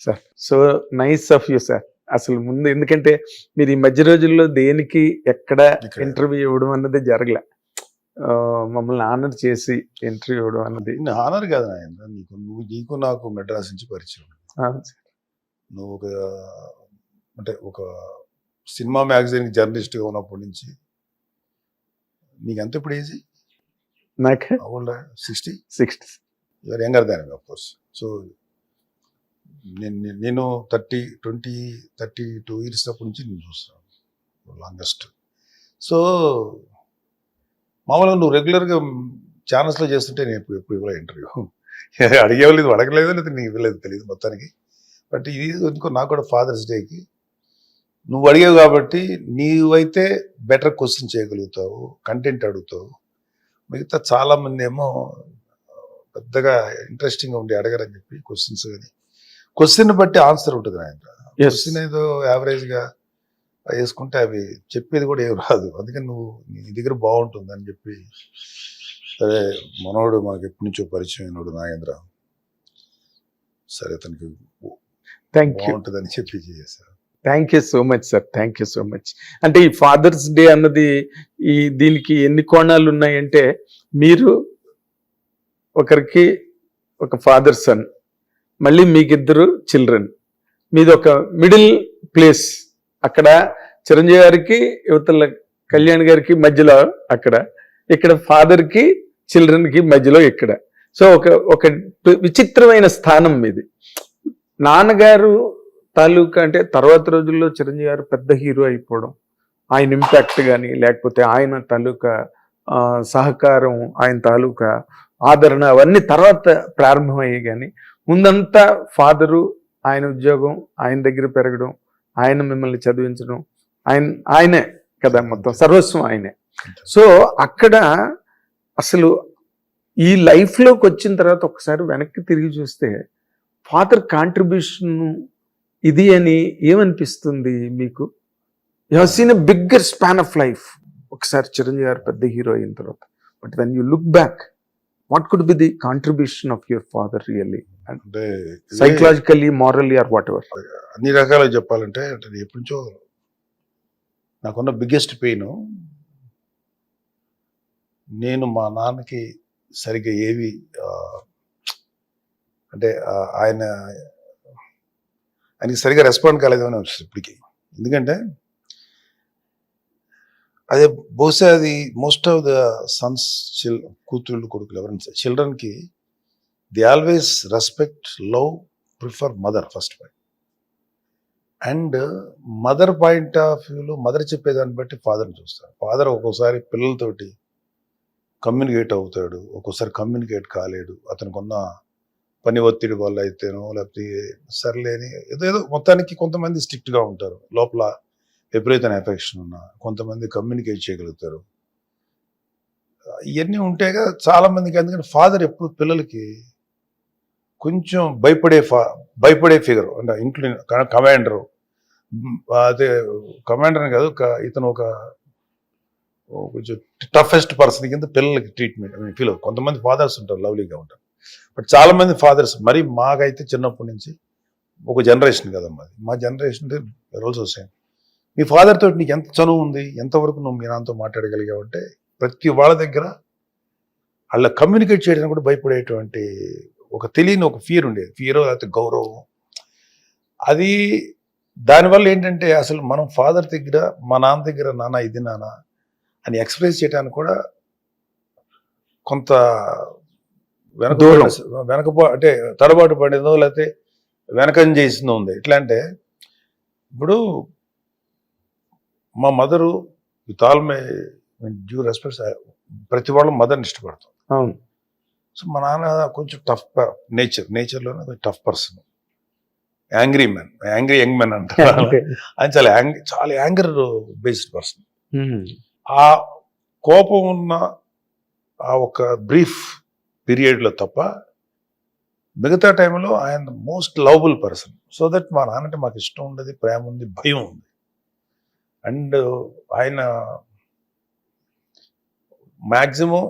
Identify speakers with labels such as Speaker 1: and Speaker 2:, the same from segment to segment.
Speaker 1: Sir so nice of you sir అసలు ముందు ఎందుకంటే మీరు ఈ మధ్య రోజుల్లో దేనికి ఎక్కడ. ఇంటర్వ్యూ ఇవ్వడం అన్నది జరగలే. మమ్మల్ని ఆనర్ చేసి ఇంటర్వ్యూ ఇవ్వడం అన్నది.
Speaker 2: హానర్ కాదు నాయన. నీకు నువ్వు నీకు నాకు మెడ్రాస్ నుంచి పరిచయం. నువ్వు ఒక అంటే ఒక సినిమా మ్యాగజైన్ జర్నలిస్ట్గా ఉన్నప్పటి నుంచి నీకు ఎంత ఇప్పుడు ఏజీ?
Speaker 1: నాకు?
Speaker 2: Sixty
Speaker 1: sixty
Speaker 2: you're younger than course so నేను నేను- thirty twenty thirty two years అప్పటి నుంచి నేను చూస్తాను లాంగెస్ట్ సో మామూలుగా నువ్వు రెగ్యులర్గా ఛానల్స్లో చేస్తుంటే నేను ఎప్పుడు ఎప్పుడు ఇవ్వలే ఇంటర్వ్యూ అడిగేవలేదు అడగలేదు లేదా నీకు ఇవ్వలేదు తెలియదు మొత్తానికి. బట్ ఇది ఎందుకో నాకు కూడా ఫాదర్స్ డేకి నువ్వు అడిగావు కాబట్టి నీవైతే బెటర్ క్వశ్చన్ చేయగలుగుతావు కంటెంట్ అడుగుతావు. మిగతా చాలామంది ఏమో పెద్దగా ఇంట్రెస్టింగ్గా ఉండి అడగరని చెప్పి క్వశ్చన్స్ కానీ క్వశ్చన్ బట్టి ఆన్సర్ ఉంటుంది ఆయన. క్వశ్చన్ ఏదో యావరేజ్గా వేసుకుంటే అవి చెప్పేది కూడా ఏం రాదు. అందుకని నువ్వు నీ దగ్గర బాగుంటుంది అని చెప్పి. సరే మనోడు మనకి ఎప్పటి నుంచో పరిచయం అయినోడు నాగేంద్ర. సరే అతనికి
Speaker 1: థ్యాంక్ యూ
Speaker 2: బాగుంటుంది అని చెప్పి చేశారు
Speaker 1: thank you so much sir thank you so much అంటే ఈ ఫాదర్స్ డే అన్నది ఈ దీనికి ఎన్ని కోణాలు ఉన్నాయంటే మీరు ఒకరికి ఒక ఫాదర్ సన్ మళ్ళీ మీకిద్దరు చిల్డ్రన్ మీది ఒక మిడిల్ ప్లేస్ అక్కడ చిరంజీవి గారికి యువతల కళ్యాణ్ గారికి మధ్యలో అక్కడ. ఇక్కడ ఫాదర్కి చిల్డ్రన్కి మధ్యలో ఇక్కడ. సో ఒక ఒక విచిత్రమైన స్థానం మీది నాన్నగారు తాలూకా అంటే తర్వాత రోజుల్లో చిరంజీవి గారు పెద్ద హీరో అయిపోవడం ఆయన ఇంపాక్ట్ కానీ లేకపోతే ఆయన తాలూకా సహకారం ఆయన తాలూకా ఆదరణ అవన్నీ తర్వాత ప్రారంభమయ్యాయి కానీ ముందంతా ఫాదరు ఆయన ఉద్యోగం ఆయన దగ్గర పెరగడం ఆయన మిమ్మల్ని చదివించడం ఆయన ఆయనే కదా మొత్తం సర్వస్వం ఆయనే. సో అక్కడ అసలు ఈ లైఫ్లోకి వచ్చిన తర్వాత ఒకసారి వెనక్కి తిరిగి చూస్తే ఫాదర్ కాంట్రిబ్యూషన్ ఇది అని ఏమనిపిస్తుంది మీకు? You seen a bigger span of life ఒకసారి చిరంజీవి గారు పెద్ద హీరో అయిన తర్వాత. But when you look back what could be the contribution of your father really
Speaker 2: అంటే
Speaker 1: psychologically morally or whatever
Speaker 2: అన్ని రకాలుగా చెప్పాలంటే అంటే ఎప్పటి నుంచో నాకున్న బిగ్గెస్ట్ పెయిన్ నేను మా నాన్నకి సరిగ్గా ఏవి అంటే ఆయన ఆయనకి సరిగ్గా రెస్పాండ్ కాలేదేమో అనిపిస్తుంది ఇప్పటికి. ఎందుకంటే అదే బహుశా అది మోస్ట్ ఆఫ్ ద సన్స్ చిల్ కూతుళ్ళు కొడుకులు ఎవరైనా చిల్డ్రన్కి the always respect love prefer mother first point and mother point of వ్యూలో మదర్ చెప్పేదాన్ని బట్టి ఫాదర్ని చూస్తారు. ఫాదర్ ఒక్కోసారి పిల్లలతోటి కమ్యూనికేట్ అవుతాడు. ఒక్కోసారి కమ్యూనికేట్ కాలేడు. అతనికి ఉన్న పని ఒత్తిడి వల్ల అయితేనో లేకపోతే సర్లేని ఏదో ఏదో మొత్తానికి కొంతమంది స్ట్రిక్ట్గా ఉంటారు. లోపల విపరీతమైన ఎఫెక్షన్ ఉన్న కొంతమంది కమ్యూనికేట్ చేయగలుగుతారు. ఇవన్నీ ఉంటాయిగా చాలామందికి ఎందుకంటే ఫాదర్ ఎప్పుడు పిల్లలకి కొంచెం భయపడే ఫా భయపడే ఫిగర్ అంటే ఇంక్లూడింగ్ కమాండరు అదే కమాండర్ కాదు ఇతను ఒక కొంచెం టఫెస్ట్ పర్సన్ కింద పిల్లలకి ట్రీట్మెంట్ ఫీల్ కొంతమంది ఫాదర్స్ ఉంటారు లవ్లీగా ఉంటారు. బట్ చాలా మంది ఫాదర్స్ మరి మాకైతే చిన్నప్పటి నుంచి ఒక జనరేషన్ కదమ్మా మాది మా జనరేషన్ రోల్స్ వస్తాయి మీ ఫాదర్ తోటి నీకు ఎంత చనువు ఉంది ఎంతవరకు నువ్వు మీ నాన్నతో మాట్లాడగలిగావు అంటే ప్రతి వాళ్ళ దగ్గర వాళ్ళ కమ్యూనికేట్ చేయడానికి కూడా భయపడేటువంటి ఒక తెలియని ఒక ఫియర్ ఉండేది. ఫియర్ లేకపోతే గౌరవం. అది దానివల్ల ఏంటంటే అసలు మనం ఫాదర్ దగ్గర మా నాన్న దగ్గర నాన్న ఇది నాన్న అని ఎక్స్ప్రెస్ చేయడానికి కూడా కొంత వెనక. వెనక అంటే తడబాటు పడిందో లేకపోతే వెనకం చేసిందో ఉంది. ఎట్లా అంటే ఇప్పుడు మా mother with all my due respects ప్రతి వాళ్ళు మదర్ని ఇష్టపడతాం.
Speaker 1: అవును.
Speaker 2: సో మా నాన్న కొంచెం టఫ్ నేచర్ నేచర్లోనే కొంచెం tough person angry man angry young man అంటారు
Speaker 1: అంటే,
Speaker 2: ఆయన చాలా యాంగ్ చాలా యాంగర్ బేస్డ్ పర్సన్ ఆ కోపం ఉన్న ఆ ఒక బ్రీఫ్ పీరియడ్లో తప్ప మిగతా టైంలో ఆయన most lovable person so that మా నాన్నంటే మాకు ఇష్టం ఉండదు ప్రేమ ఉంది భయం ఉంది. అండ్ ఆయన మ్యాక్సిమం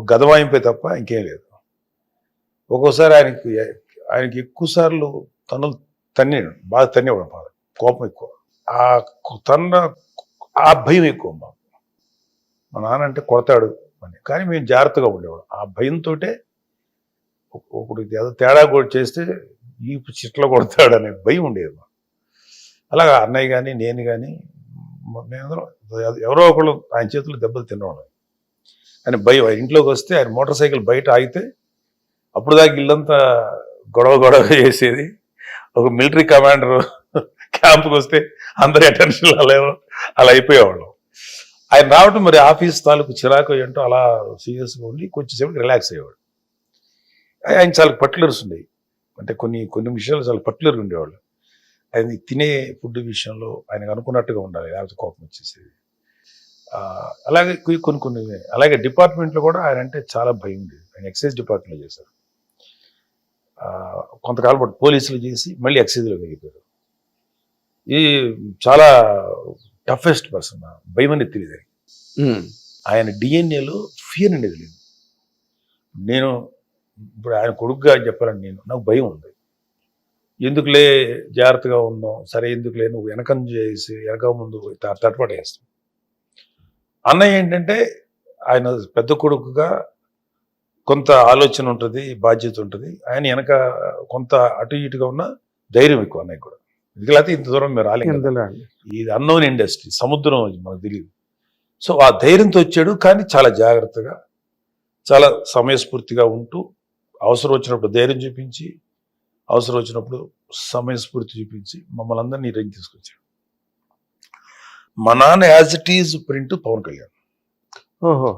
Speaker 2: ఒక గదవాయింపే తప్ప ఇంకేం లేదు. ఒక్కోసారి ఆయనకి ఆయనకి ఎక్కువసార్లు తను బాగా తన్నేవాడు బాధ కోపం ఎక్కువ. ఆ తన్న ఆ భయం ఎక్కువ మాకు. మా నాన్న అంటే కొడతాడు అని. కానీ మేము జాగ్రత్తగా ఉండేవాడు ఆ భయంతో ఒకడు ఏదో తేడా కూడా చేస్తే ఈ చిట్ల కొడతాడు అనే భయం ఉండేది మాకు. అలాగా అన్నయ్య కానీ నేను కానీ మేమందరం ఎవరో ఒకళ్ళు ఆయన చేతులు దెబ్బలు తినవాళ్ళం. ఆయన భయం. ఇంట్లోకి వస్తే ఆయన మోటార్ సైకిల్ బయట ఆగితే అప్పుడు దాకా ఇల్లంతా గొడవ గొడవ చేసేది. ఒక మిలిటరీ కమాండర్ క్యాంప్కి వస్తే అందరి అటెన్షన్ అలా అలా అయిపోయేవాళ్ళం. ఆయన రావటం మరి ఆఫీస్ తాలూకు చిరాకు ఏంటో అలా సీరియస్గా ఉండి కొంచెంసేపు రిలాక్స్ అయ్యేవాడు. ఆయన చాలా పట్లర్స్ ఉండేవి. అంటే కొన్ని కొన్ని విషయాలు చాలా పర్టికులర్గా ఉండేవాళ్ళు. ఆయన తినే ఫుడ్ విషయంలో ఆయనకు అనుకున్నట్టుగా ఉండాలి. లేకపోతే కోపం వచ్చేసేది. అలాగే కొన్ని కొన్ని అలాగే డిపార్ట్మెంట్లో కూడా ఆయన అంటే చాలా భయం ఉండేది. ఆయన ఎక్సైజ్ డిపార్ట్మెంట్లో చేశారు. కొంతకాలం పాటు పోలీసులు చేసి మళ్ళీ ఎక్సైజ్లో వెళ్ళిపోయారు ఈ చాలా టఫెస్ట్ పర్సన్ భయం అనేది తెలియదు ఆయన డిఎన్ఏలో ఫియర్ అనేది లేదు. నేను ఇప్పుడు ఆయన కొడుకుగా చెప్పాలని నేను నాకు భయం ఉంది. ఎందుకులే జాగ్రత్తగా ఉందాం సరే ఎందుకులే నువ్వు వెనకం చేసి వెనక ముందు త- తటపడేస్తాం అన్నయ్య ఏంటంటే ఆయన పెద్ద కొడుకుగా కొంత ఆలోచన ఉంటుంది బాధ్యత ఉంటుంది. ఆయన వెనక కొంత అటు ఇటుగా ఉన్న ధైర్యం ఎక్కువ అన్నయ్య కూడా. ఎందుకంటే ఇంత దూరం మీరు రాలేదు. ఇది అన్నోన్ ఇండస్ట్రీ సముద్రం మనకు తెలియదు సో ఆ ధైర్యంతో వచ్చాడు కానీ చాలా జాగ్రత్తగా చాలా సమయస్ఫూర్తిగా ఉంటూ అవసరం వచ్చినప్పుడు ధైర్యం చూపించి అవసరం వచ్చినప్పుడు సమయస్ఫూర్తి చూపించి మమ్మల్ని అందరినీ రంగి తీసుకొచ్చాడు. మా నాన్న as it is print Pawan Kalyan.
Speaker 1: ఓహో.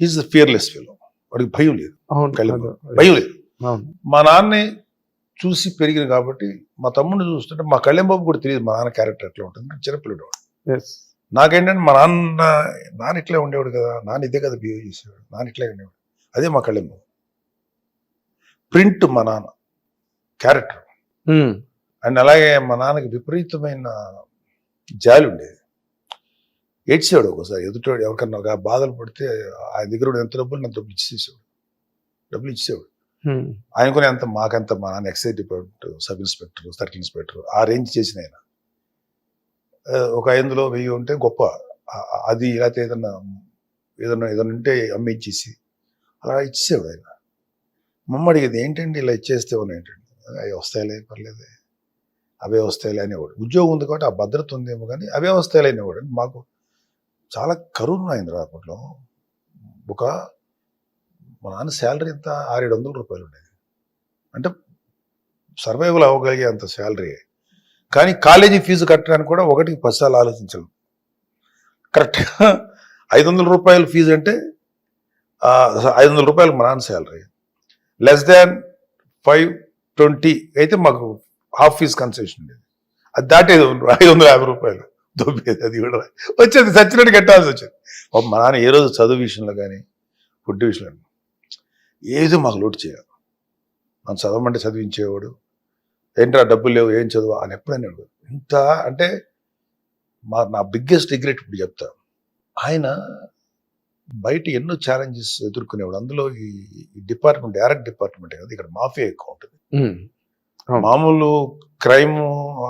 Speaker 2: ఈజ్ ద ఫియర్లెస్ ఫీల్ వాడికి భయం లేదు. భయం లేదు. మా నాన్నే చూసి పెరిగింది కాబట్టి మా తమ్ముడిని చూస్తుంటే మా కళ్యాణ్ బాబు కూడా తెలియదు మా నాన్న క్యారెక్టర్ ఎట్లా ఉంటుంది చిన్నపిల్లడు. నాకేంటంటే మా నాన్న నాన్న ఇట్లే ఉండేవాడు కదా నాన్న ఇదే కదా బిహేవ్ చేసేవాడు నాన్న ఇట్లే ఉండేవాడు. అదే మా కళ్యాణ్ బాబు ప్రింట్ మా నాన్న క్యారెక్టర్. అండ్ అలాగే మా నాన్నకి విపరీతమైన జాలి ఉండేది. ఏడ్చేవాడు ఒకసారి ఎదుటోడు ఎవరికన్నా ఒక బాధలు పడితే ఆయన దగ్గర ఎంత డబ్బులు నాకు డబ్బులు ఇచ్చేసేవాడు. డబ్బులు ఇచ్చేవాడు.
Speaker 1: ఉమ్,
Speaker 2: ఆయనకునే అంత మాకంత మా నాన్న excise department sub inspector circle inspector ఆ రేంజ్ చేసిన ఆయన. ఒక ఐదులో వెయ్యి ఉంటే గొప్ప. అది లేకపోతే ఏదన్నా ఏదన్నా ఏదన్నా ఉంటే అమ్మించేసి అలా ఇచ్చేవాడు ఆయన. మమ్మ అడిగేది ఏంటండి ఇలా ఇచ్చేస్తే ఉన్నాయి ఏంటండి? అవి వస్తాయిలే పర్లేదే. అవే వస్తాయిలే అనేవాడు. ఉద్యోగం ఉంది కాబట్టి ఆ భద్రత ఉందేమో కానీ అవే వస్తాయిలే అనేవాడు. మాకు చాలా కరువు అయింది అప్పట్లో. ఒక మా నాన్న శాలరీ ఎంత? ఆరేడు వందల రూపాయలు ఉండేది. అంటే సర్వైవల్ అవ్వగలిగే అంత శాలరీ. కానీ కాలేజీ ఫీజు కట్టడానికి కూడా ఒకటికి పది సార్లు ఆలోచించాలి కరెక్ట్గా ఐదు వందల రూపాయల ఫీజు అంటే ఐదు వందల రూపాయలు మా నాన్న salary. Less than five twenty అయితే మాకు హాఫ్ ఫీజు కన్సెషన్ ఉండేది. అది దాటేది ఐదు వందల యాభై రూపాయలు. దొబ్బేది అది కూడా. వచ్చేది సచ్చినట్టు కట్టాల్సి వచ్చేది. మా నాన్న ఏ రోజు చదువు విషయంలో కానీ ఫుడ్ విషయంలో ఏదో మాకు లోటు చేయాలి మనం చదవమంటే చదివించేవాడు ఏంట్రా డబ్బులు లేవు ఏం చదువు అని ఎప్పుడైనా. ఇంత అంటే మా నా బిగ్గెస్ట్ రిగ్రెట్ ఇప్పుడు చెప్తా. ఆయన బయట ఎన్నో ఛాలెంజెస్ ఎదుర్కొనేవాడు. అందులో ఈ డిపార్ట్మెంట్ డైరెక్ట్ డిపార్ట్మెంట్ కదా ఇక్కడ మాఫియా ఎక్కువ ఉంటుంది. మామూలు క్రైమ్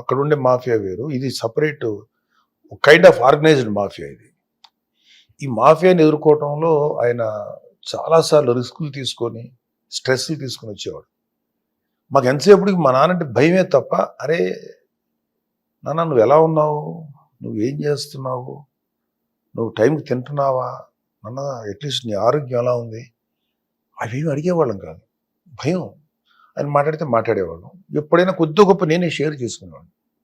Speaker 2: అక్కడ ఉండే మాఫియా వేరు. ఇది separate kind of organised mafia ఇది. ఈ మాఫియాని ఎదుర్కోవటంలో ఆయన చాలాసార్లు రిస్కులు తీసుకొని స్ట్రెస్లు తీసుకొని వచ్చేవాడు. మాకు ఎంతసేపటికి మా నాన్నంటే భయమే తప్ప అరే నాన్న నువ్వు ఎలా ఉన్నావు? నువ్వు ఏం చేస్తున్నావు? నువ్వు టైంకి తింటున్నావా? నాన్న అట్లీస్ట్ నీ ఆరోగ్యం ఎలా ఉంది? అవేమి అడిగేవాళ్ళం కాదు. భయం. ఆయన మాట్లాడితే మాట్లాడేవాళ్ళం. ఎప్పుడైనా కొద్ది గొప్ప నేనే షేర్ చేసుకునేవాడిని.